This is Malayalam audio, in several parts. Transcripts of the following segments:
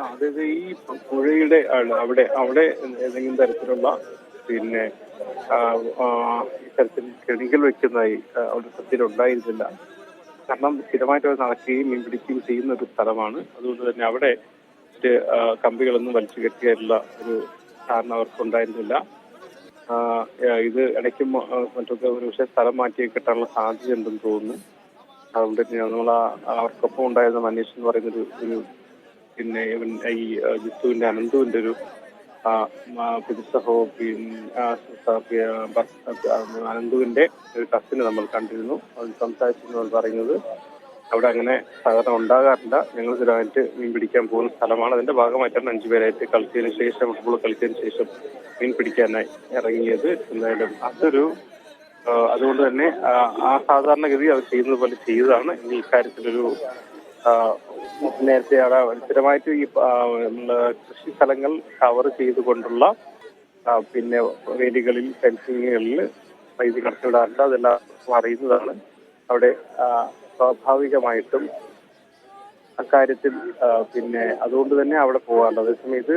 അതായത് ഈ പുഴയുടെ അവിടെ അവിടെ ഏതെങ്കിലും തരത്തിലുള്ള പിന്നെ ഇത്തരത്തിൽ കെണികൾ വെക്കുന്നതായി അവിടെ ശ്രദ്ധയിലുണ്ടായിരുന്നില്ല കാരണം സ്ഥിരമായിട്ട് അത് നടക്കുകയും മീൻ പിടിക്കുകയും ചെയ്യുന്ന ഒരു സ്ഥലമാണ്. അതുകൊണ്ട് തന്നെ അവിടെ കമ്പികളൊന്നും വലിച്ചു കെട്ടിയാലുള്ള ഒരു ധാരണ അവർക്കുണ്ടായിരുന്നില്ല. ഇത് ഇടയ്ക്ക് മറ്റൊക്കെ ഒരു പക്ഷേ സ്ഥലം മാറ്റി കിട്ടാനുള്ള സാധ്യത ഉണ്ടെന്ന് തോന്നുന്നു. അതുകൊണ്ട് തന്നെ നമ്മൾ അവർക്കൊപ്പം ഉണ്ടായിരുന്ന മനീഷ് എന്ന് പറയുന്ന ഒരു പിന്നെ ഇവൻ ഈ ജിത്തുവിന്റെ അനന്തുവിന്റെ ഒരു ആ, ആ, പിതൃസഹോ ആ, സ- പി- ആ, ഭർത്ത- അനന്തുവിന്റെ ഒരു കസിനെ നമ്മൾ കണ്ടിരുന്നു. അത് സംസാരിച്ചിരുന്നു പറയുന്നത് അവിടെ അങ്ങനെ സഹകരണം ഉണ്ടാകാറില്ല. ഞങ്ങൾ സ്ഥിരമായിട്ട് മീൻ പിടിക്കാൻ പോകുന്ന സ്ഥലമാണ്. അതിന്റെ ഭാഗമായിട്ടാണ് അഞ്ചു പേരായിട്ട് കളിച്ചതിന് ശേഷം ഫുട്ബോൾ കളിച്ചതിന് ശേഷം മീൻ പിടിക്കാനായി ഇറങ്ങിയത്. എന്തായാലും അതൊരു അതുകൊണ്ട് തന്നെ ആ, സാധാരണഗതി അവർ ചെയ്യുന്നത് പോലെ ചെയ്തതാണ്. ഇനി ഇക്കാര്യത്തിലൊരു നേരത്തെ അവിടെ സ്ഥിരമായിട്ട് ഈ കൃഷി സ്ഥലങ്ങൾ കവർ ചെയ്തുകൊണ്ടുള്ള പിന്നെ വേലികളിൽ ഫെൻസിങ്ങുകളിൽ വൈദ്യുതി കടത്തിവിടാറുണ്ട് അതെല്ലാം അറിയുന്നതാണ്. അവിടെ സ്വാഭാവികമായിട്ടും അക്കാര്യത്തിൽ പിന്നെ അതുകൊണ്ട് തന്നെ അവിടെ പോകാറുണ്ട്. അതേസമയം ഇത്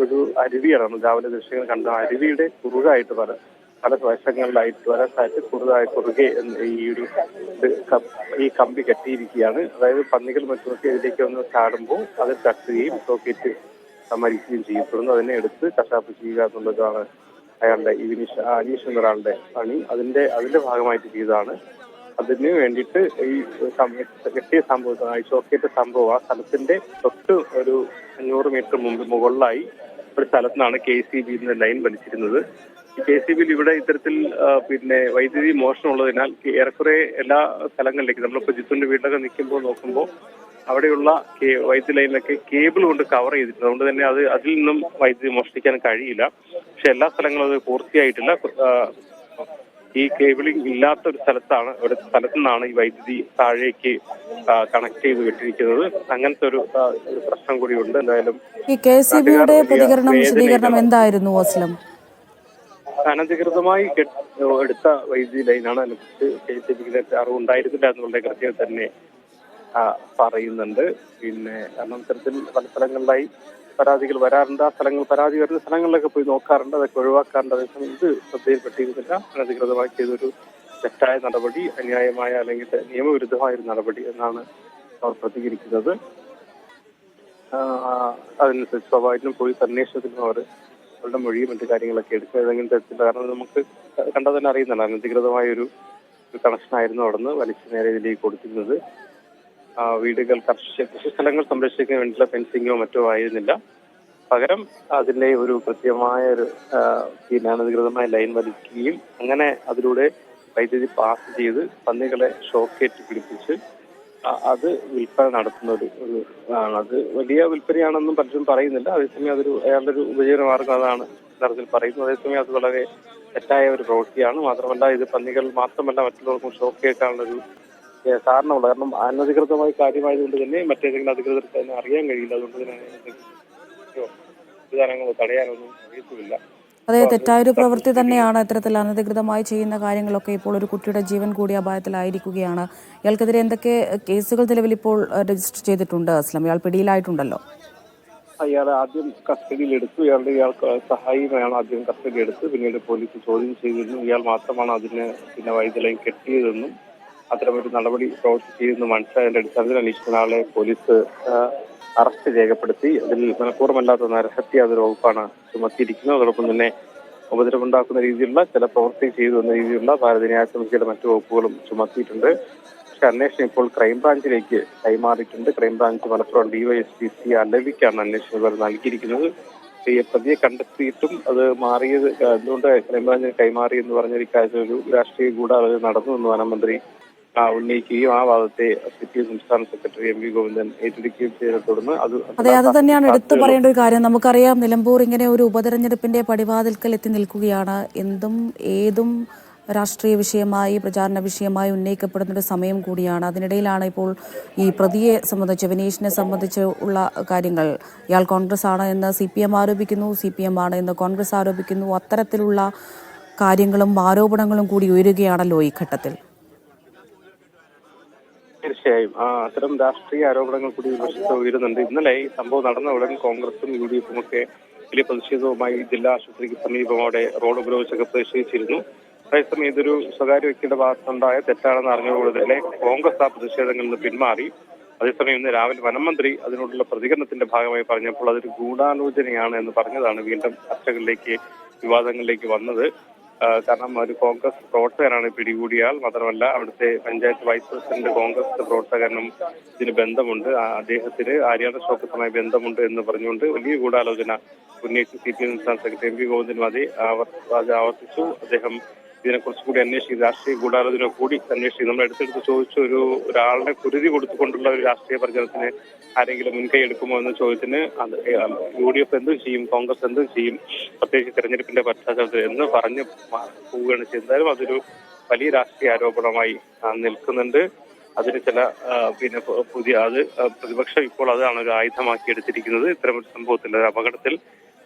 ഒരു- അരുവിയാണ്. രാവിലെ ദൃശ്യങ്ങൾ കണ്ട അരുവിയുടെ കുറുകായിട്ട് പല പല വശങ്ങളിലായിട്ട് വരാനായിട്ട് കൂടുതലായി കുറുകെ ഈ ഒരു ഈ കമ്പി കെട്ടിയിരിക്കുകയാണ്. അതായത് പന്നികൾ മറ്റുമൊക്കെ ഇതിലേക്ക് ഒന്ന് ചാടുമ്പോൾ അത് തട്ടുകയും സോക്കേറ്റ് മരിക്കുകയും ചെയ്യപ്പെടുന്നു അതിനെ എടുത്ത് കശാപ്പ് ചെയ്യുക എന്നുള്ളതാണ് അയാളുടെ ഈ വിനീഷ് അനീഷ് എന്നൊരാളുടെ പണി. അതിന്റെ അതിന്റെ ഭാഗമായിട്ട് ചെയ്തതാണ്. അതിന് വേണ്ടിയിട്ട് ഈ കെട്ടിയ സംഭവം ഈ ഷോക്കേറ്റ സംഭവം ആ സ്ഥലത്തിന്റെ തൊട്ട് ഒരു അഞ്ഞൂറ് മീറ്റർ മുമ്പ് മുകളിലായി ഒരു സ്ഥലത്ത് നിന്നാണ് കെ സി ബി ലൈൻ വലിച്ചിരുന്നത്. കെ സി ബിയിൽ ഇവിടെ ഇത്തരത്തിൽ പിന്നെ വൈദ്യുതി മോഷണമുള്ളതിനാൽ ഏറെക്കുറെ എല്ലാ സ്ഥലങ്ങളിലേക്ക് നമ്മളിപ്പോ ജിത്തുവിന്റെ വീട്ടിലൊക്കെ നിൽക്കുമ്പോൾ നോക്കുമ്പോൾ അവിടെയുള്ള വൈദ്യുതി ലൈനിലൊക്കെ കേബിൾ കൊണ്ട് കവർ ചെയ്തിട്ടുണ്ട്. അതുകൊണ്ട് തന്നെ അത് അതിൽ നിന്നും വൈദ്യുതി മോഷ്ടിക്കാൻ കഴിയില്ല. പക്ഷെ എല്ലാ സ്ഥലങ്ങളും അത് പൂർത്തിയായിട്ടില്ല. ഈ കേബിളിംഗ് ഇല്ലാത്ത ഒരു സ്ഥലത്താണ് ഒരു സ്ഥലത്തു നിന്നാണ് ഈ വൈദ്യുതി താഴേക്ക് കണക്ട് ചെയ്ത് വിട്ടിരിക്കുന്നത്. അങ്ങനത്തെ ഒരു പ്രശ്നം കൂടി പ്രശ്നം കൂടിയുണ്ട്. എന്തായാലും ഈ കെ സി ബിയുടെ പ്രതികരണം വിശദീകരണം എന്തായിരുന്നു അസ്ലം അനധികൃതമായി എടുത്ത വൈദ്യുതി ലൈനാണ് അനുസരിച്ച് ബിക്ക് അറിവുണ്ടായിരുന്നില്ല എന്നുള്ള കൃത്യം തന്നെ പറയുന്നുണ്ട്. പിന്നെ കാരണം പല സ്ഥലങ്ങളിലായി പരാതികൾ വരാറുണ്ട്. ആ സ്ഥലങ്ങൾ പരാതി വരുന്ന സ്ഥലങ്ങളിലൊക്കെ പോയി നോക്കാറുണ്ട്. അതൊക്കെ ഒഴിവാക്കാറുണ്ട്. അതേസമയം ഇത് ശ്രദ്ധയിൽപ്പെട്ടിരുന്നില്ല. അനധികൃതമായി ചെയ്തൊരു തെറ്റായ നടപടി അന്യായമായ അല്ലെങ്കിൽ നിയമവിരുദ്ധമായ ഒരു നടപടി എന്നാണ് അവർ പ്രതികരിക്കുന്നത്. അതിനനുസരിച്ച് സ്വാഭാവികം പോലീസ് അന്വേഷണത്തിനും അവർ അവരുടെ മൊഴിയും മറ്റു കാര്യങ്ങളൊക്കെ എടുക്കുക ഏതെങ്കിലും തരത്തിലുള്ള കാരണം നമുക്ക് കണ്ടാൽ തന്നെ അറിയുന്നതാണ്. അനധികൃതമായ ഒരു ഒരു കണക്ഷൻ ആയിരുന്നു അവിടെ നിന്ന് വലിച്ചു നേരെ ഇതിലേക്ക് ആ, വീടുകൾ കർഷക കൃഷി സ്ഥലങ്ങൾ സംരക്ഷിക്കാൻ വേണ്ടിയുള്ള ഫെൻസിങ്ങോ മറ്റോ ആയിരുന്നില്ല. പകരം അതിലെ ഒരു കൃത്യമായ ഒരു പിന്നെ അനധികൃതമായ ലൈൻ വലിക്കുകയും അങ്ങനെ അതിലൂടെ വൈദ്യുതി പാസ് ചെയ്ത് പന്നികളെ ഷോക്കേറ്റ് പിടിപ്പിച്ച് അത് വിൽപ്പന നടത്തുന്ന ഒരു ആണ്. അത് വലിയ വിൽപ്പനയാണെന്നും പലരും പറയുന്നില്ല. അതേസമയം അതൊരു അയാളുടെ ഒരു ഉപജീവനമാർഗം അതാണ് തരത്തിൽ പറയുന്നു അതേസമയം അത് വളരെ തെറ്റായ ഒരു പ്രവൃത്തിയാണ്. മാത്രമല്ല ഇത് പന്നികൾ മാത്രമല്ല മറ്റുള്ളവർക്കും ഷോക്ക് കേൾക്കാനുള്ളൊരു കാരണമുള്ള കാരണം അനധികൃതമായ കാര്യമായതുകൊണ്ട് തന്നെ മറ്റേതെങ്കിലും അധികൃതർക്ക് തന്നെ അറിയാൻ കഴിയില്ല. അതുകൊണ്ട് തന്നെ വിധാനങ്ങളോ തടയാനൊന്നും അറിയത്തുമില്ല. അതെ തെറ്റായൊരു പ്രവൃത്തി തന്നെയാണ് ഇത്തരത്തിൽ അനധികൃതമായി ചെയ്യുന്ന കാര്യങ്ങളൊക്കെ ഇപ്പോൾ ഒരു കുട്ടിയുടെ ജീവൻ കൂടി അപായത്തിലായിരിക്കുകയാണ്. ഇയാൾക്കെതിരെ എന്തൊക്കെ കേസുകൾ നിലവിൽ ഇപ്പോൾ രജിസ്റ്റർ ചെയ്തിട്ടുണ്ട് അസ്ലം? ഇയാൾ പിടിയിലായിട്ടുണ്ടല്ലോ. അയാൾ ആദ്യം കസ്റ്റഡിയിൽ എടുത്തു. ഇയാളുടെ ഇയാൾക്ക് സഹായിയുമാണ് ആദ്യം കസ്റ്റഡി എടുത്ത്. പിന്നീട് പോലീസ് ചോദ്യം ചെയ്തിരുന്നു. ഇയാൾ മാത്രമാണ് അതിന് പിന്നെ വൈദ്യുതി കെട്ടിയതെന്നും അത്തരമൊരു നടപടി പ്രവർത്തിച്ചിരുന്നു. മനസ്സിലായതിന്റെ അടിസ്ഥാനത്തിൽ അന്വേഷിക്കുന്ന ആളെ പോലീസ് അറസ്റ്റ് രേഖപ്പെടുത്തി അതിൽ മനഃപൂർവമല്ലാത്ത നരഹത്യ അതൊരു വകുപ്പാണ് ചുമത്തിയിരിക്കുന്നത്. അതോടൊപ്പം തന്നെ ഉപദ്രവമുണ്ടാക്കുന്ന രീതിയിലുള്ള ചില പ്രവൃത്തി ചെയ്തു എന്ന രീതിയിലുള്ള ഭാരതീയ സമിതിയുടെ മറ്റു വകുപ്പുകളും ചുമത്തിയിട്ടുണ്ട്. പക്ഷെ അന്വേഷണം ഇപ്പോൾ ക്രൈംബ്രാഞ്ചിലേക്ക് കൈമാറിയിട്ടുണ്ട്. Crime branch Malappuram DySP C അലവിക്കാണ് അന്വേഷണ വിവരം നൽകിയിരിക്കുന്നത്. ഈ പ്രതിയെ കണ്ടെത്തിയിട്ടും അത് മാറിയത് എന്തുകൊണ്ട് ക്രൈംബ്രാഞ്ചിന് കൈമാറി എന്ന് പറഞ്ഞ ഒരു രാഷ്ട്രീയ ഗൂഢാലോചന നടന്നു എന്ന് വനമന്ത്രി ഉന്നയിക്കുകയും ആ വാദത്തെ സി പി സംസ്ഥാന സെക്രട്ടറി എം വി ഗോവിന്ദൻ ഏറ്റെടുക്കുകയും ചെയ്തതിനെ തുടർന്ന് അത് അതെ അത് തന്നെയാണ് എടുത്തു പറയേണ്ട ഒരു കാര്യം. നമുക്കറിയാം നിലമ്പൂർ ഇങ്ങനെ ഒരു ഉപതെരഞ്ഞെടുപ്പിന്റെ പടിവാതിൽക്കൽ എത്തി നിൽക്കുകയാണ്. എന്തും ഏതും രാഷ്ട്രീയ വിഷയമായി പ്രചാരണ വിഷയമായി ഉന്നയിക്കപ്പെടുന്ന ഒരു സമയം കൂടിയാണ്. അതിനിടയിലാണ് ഇപ്പോൾ ഈ പ്രതിയെ സംബന്ധിച്ച് വിനീഷിനെ സംബന്ധിച്ച് ഉള്ള കാര്യങ്ങൾ. ഇയാൾ കോൺഗ്രസ് ആണ് എന്ന് സി പി എം ആരോപിക്കുന്നു സി പി എം ആണ് എന്ന് കോൺഗ്രസ് ആരോപിക്കുന്നു. അത്തരത്തിലുള്ള കാര്യങ്ങളും ആരോപണങ്ങളും കൂടി ഉയരുകയാണല്ലോ ഈ ഘട്ടത്തിൽ. തീർച്ചയായും. അത്തരം രാഷ്ട്രീയ ആരോപണങ്ങൾ കൂടി വിമർശിച്ച് ഉയരുന്നുണ്ട്. ഇന്നലെ ഈ സംഭവം നടന്ന ഉടൻ കോൺഗ്രസും യു ഡി എഫും ഒക്കെ വലിയ പ്രതിഷേധവുമായി ജില്ലാ ആശുപത്രിക്ക് സമീപം അവിടെ റോഡ് ഉപരോധിച്ചൊക്കെ പ്രതിഷേധിച്ചിരുന്നു. അതേസമയം ഇതൊരു സ്വകാര്യ വ്യക്തിയുടെ ഭാഗത്തുണ്ടായ തെറ്റാണെന്ന് തന്നെ കോൺഗ്രസ് ആ പ്രതിഷേധങ്ങളിൽ നിന്ന് പിന്മാറി. അതേസമയം ഇന്ന് രാവിലെ വനം മന്ത്രി അതിനോടുള്ള പ്രതികരണത്തിന്റെ ഭാഗമായി പറഞ്ഞപ്പോൾ അതൊരു ഗൂഢാലോചനയാണ് എന്ന് പറഞ്ഞതാണ് വീണ്ടും ചർച്ചകളിലേക്ക് വിവാദങ്ങളിലേക്ക് വന്നത്. കാരണം ഒരു കോൺഗ്രസ് പ്രവർത്തകനാണ് പിടികൂടിയാൽ മാത്രമല്ല അവിടുത്തെ പഞ്ചായത്ത് വൈസ് പ്രസിഡന്റ് കോൺഗ്രസ് പ്രവർത്തകനും ഇതിന് ബന്ധമുണ്ട്. അദ്ദേഹത്തിന് ആര്യാട ഷോക്കത്തുമായി ബന്ധമുണ്ട് എന്ന് പറഞ്ഞുകൊണ്ട് വലിയ ഗൂഢാലോചന ഉന്നയിച്ച് സി പി എം സംസ്ഥാന സെക്രട്ടറി എം പി ഗോവിന്ദൻ മതി ആവർത്തിച്ചു. അദ്ദേഹം ഇതിനെക്കുറിച്ച് കൂടി അന്വേഷിക്കും രാഷ്ട്രീയ ഗൂഢാലോചന കൂടി അന്വേഷിക്കും നമ്മൾ എടുത്തെടുത്ത് ചോദിച്ച ഒരു ഒരാളുടെ കുരുതി കൊടുത്തുകൊണ്ടുള്ള ഒരു രാഷ്ട്രീയ പ്രചരണത്തിന് ആരെങ്കിലും മുൻകൈ എടുക്കുമോ എന്ന ചോദ്യത്തിന് അത് യു ഡി എഫ് എന്തും ചെയ്യും കോൺഗ്രസ് എന്തും ചെയ്യും പ്രത്യേകിച്ച് തെരഞ്ഞെടുപ്പിന്റെ പശ്ചാത്തലത്തിൽ എന്ന് പറഞ്ഞ് പോവുകയാണ് ചെയ്താലും അതൊരു വലിയ രാഷ്ട്രീയ ആരോപണമായി നിൽക്കുന്നുണ്ട്. അതിന് ചില പിന്നെ പുതിയ അത് പ്രതിപക്ഷം ഇപ്പോൾ അതാണ് ഒരു ആയുധമാക്കി എടുത്തിരിക്കുന്നത്. ഇത്തരമൊരു സംഭവത്തിൽ അപകടത്തിൽ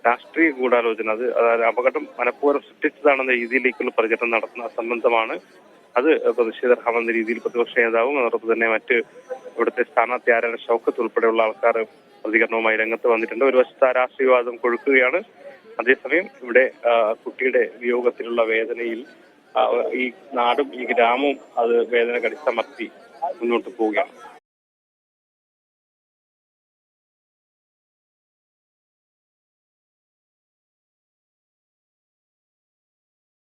രാഷ്ട്രീയ ഗൂഢാലോചന. അത് അതായത് അപകടം മനഃപൂർവം സൃഷ്ടിച്ചതാണെന്ന രീതിയിലേക്കുള്ള പ്രചരണം നടത്തുന്ന സംബന്ധമാണ്. അത് പ്രതിഷേധാർഹമെന്ന രീതിയിൽ പ്രതിപക്ഷ നേതാവും അതോടൊപ്പം തന്നെ മറ്റ് ഇവിടുത്തെ സ്ഥാനാർത്ഥി ആരാണ്? ഷൗക്കത്ത് ഉൾപ്പെടെയുള്ള ആൾക്കാർ പ്രതികരണവുമായി രംഗത്ത് വന്നിട്ടുണ്ട്. ഒരു വശത്ത് ആ രാഷ്ട്രീയവാദം കൊഴുക്കുകയാണ്. അതേസമയം ഇവിടെ കുട്ടിയുടെ വിയോഗത്തിലുള്ള വേദനയിൽ ഈ നാടും ഈ ഗ്രാമവും അത് വേദന കടിച്ചമർത്തി മുന്നോട്ട് പോവുകയാണ്.